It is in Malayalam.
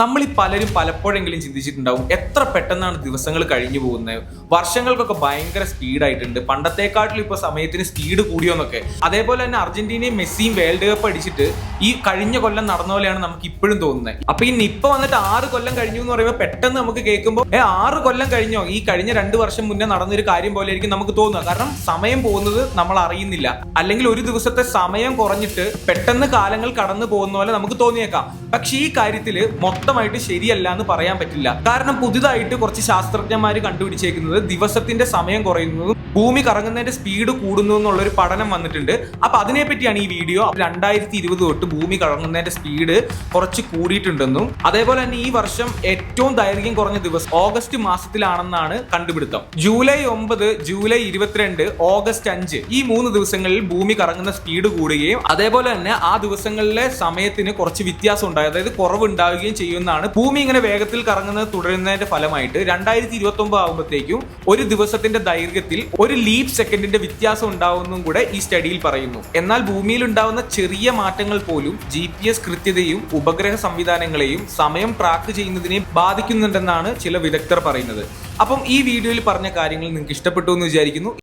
നമ്മൾ ഈ പലരും പലപ്പോഴെങ്കിലും ചിന്തിച്ചിട്ടുണ്ടാവും എത്ര പെട്ടെന്നാണ് ദിവസങ്ങൾ കഴിഞ്ഞു പോകുന്നത്. വർഷങ്ങൾക്കൊക്കെ ഭയങ്കര സ്പീഡായിട്ടുണ്ട്. പണ്ടത്തെക്കാട്ടിലും ഇപ്പോൾ സമയത്തിന് സ്പീഡ് കൂടിയോന്നൊക്കെ. അതേപോലെ തന്നെ അർജന്റീനയും മെസ്സിയും വേൾഡ് കപ്പ് അടിച്ചിട്ട് ഈ കഴിഞ്ഞ കൊല്ലം നടന്ന പോലെയാണ് നമുക്ക് ഇപ്പോഴും തോന്നുന്നത്. അപ്പൊ ഈ നിപ്പ വന്നിട്ട് ആറ് കൊല്ലം കഴിഞ്ഞു എന്ന് പറയുമ്പോൾ പെട്ടെന്ന് നമുക്ക് കേൾക്കുമ്പോൾ ഏ ആറ് കൊല്ലം കഴിഞ്ഞോ? ഈ കഴിഞ്ഞ രണ്ട് വർഷം മുന്നേ നടന്നൊരു കാര്യം പോലെ ആയിരിക്കും നമുക്ക് തോന്നുക. കാരണം സമയം പോകുന്നത് നമ്മൾ അറിയുന്നില്ല. അല്ലെങ്കിൽ ഒരു ദിവസത്തെ സമയം കുറഞ്ഞിട്ട് പെട്ടെന്ന് കാലങ്ങൾ കടന്നു പോകുന്ന പോലെ നമുക്ക് തോന്നിയേക്കാം. പക്ഷെ ഈ കാര്യത്തിൽ മൊത്തമായിട്ട് ശരിയല്ല എന്ന് പറയാൻ പറ്റില്ല. കാരണം പുതുതായിട്ട് കുറച്ച് ശാസ്ത്രജ്ഞന്മാർ കണ്ടുപിടിച്ചേക്കുന്നത് ദിവസത്തിന്റെ സമയം കുറയുന്നതും ഭൂമി കറങ്ങുന്നതിന്റെ സ്പീഡ് കൂടുന്നു എന്നുള്ള ഒരു പഠനം വന്നിട്ടുണ്ട്. അപ്പൊ അതിനെ പറ്റിയാണ് ഈ വീഡിയോ. രണ്ടായിരത്തി ഇരുപത് തൊട്ട് ഭൂമി കറങ്ങുന്നതിന്റെ സ്പീഡ് കുറച്ച് കൂടിയിട്ടുണ്ടെന്നും അതേപോലെ തന്നെ ഈ വർഷം ഏറ്റവും ദൈർഘ്യം കുറഞ്ഞ ദിവസം ഓഗസ്റ്റ് മാസത്തിലാണെന്നാണ് കണ്ടുപിടുത്തം. ജൂലൈ ഒമ്പത് ജൂലൈ ഇരുപത്തിരണ്ട് ഓഗസ്റ്റ് അഞ്ച് ഈ മൂന്ന് ദിവസങ്ങളിൽ ഭൂമി കറങ്ങുന്ന സ്പീഡ് കൂടുകയും അതേപോലെ തന്നെ ആ ദിവസങ്ങളിലെ സമയത്തിന് കുറച്ച് വ്യത്യാസം ഉണ്ടായി. അതായത് കുറവ് ഉണ്ടാവുകയും ചെയ്യുന്നതാണ്. ഭൂമി ഇങ്ങനെ വേഗത്തിൽ കറങ്ങുന്നത് തുടരുന്നതിന്റെ ഫലമായിട്ട് രണ്ടായിരത്തി ഇരുപത്തി ഒമ്പത് ആകുമ്പോഴത്തേക്കും ഒരു ദിവസത്തിന്റെ ദൈർഘ്യത്തിൽ ഒരു ലീപ് സെക്കൻഡിന്റെ വ്യത്യാസം ഉണ്ടാവുന്നതും കൂടെ ഈ സ്റ്റഡിയിൽ പറയുന്നു. എന്നാൽ ഭൂമിയിൽ ഉണ്ടാവുന്ന ചെറിയ മാറ്റങ്ങൾ പോലും ജി പി എസ് കൃത്യതയും ഉപഗ്രഹ സംവിധാനങ്ങളെയും സമയം ട്രാക്ക് ചെയ്യുന്നതിനെയും ബാധിക്കുന്നുണ്ടെന്നാണ് ചില വിദഗ്ധർ പറയുന്നത്. അപ്പം ഈ വീഡിയോയിൽ പറഞ്ഞ കാര്യങ്ങൾ നിങ്ങൾക്ക് ഇഷ്ടപ്പെട്ടു എന്ന് വിചാരിക്കുന്നു.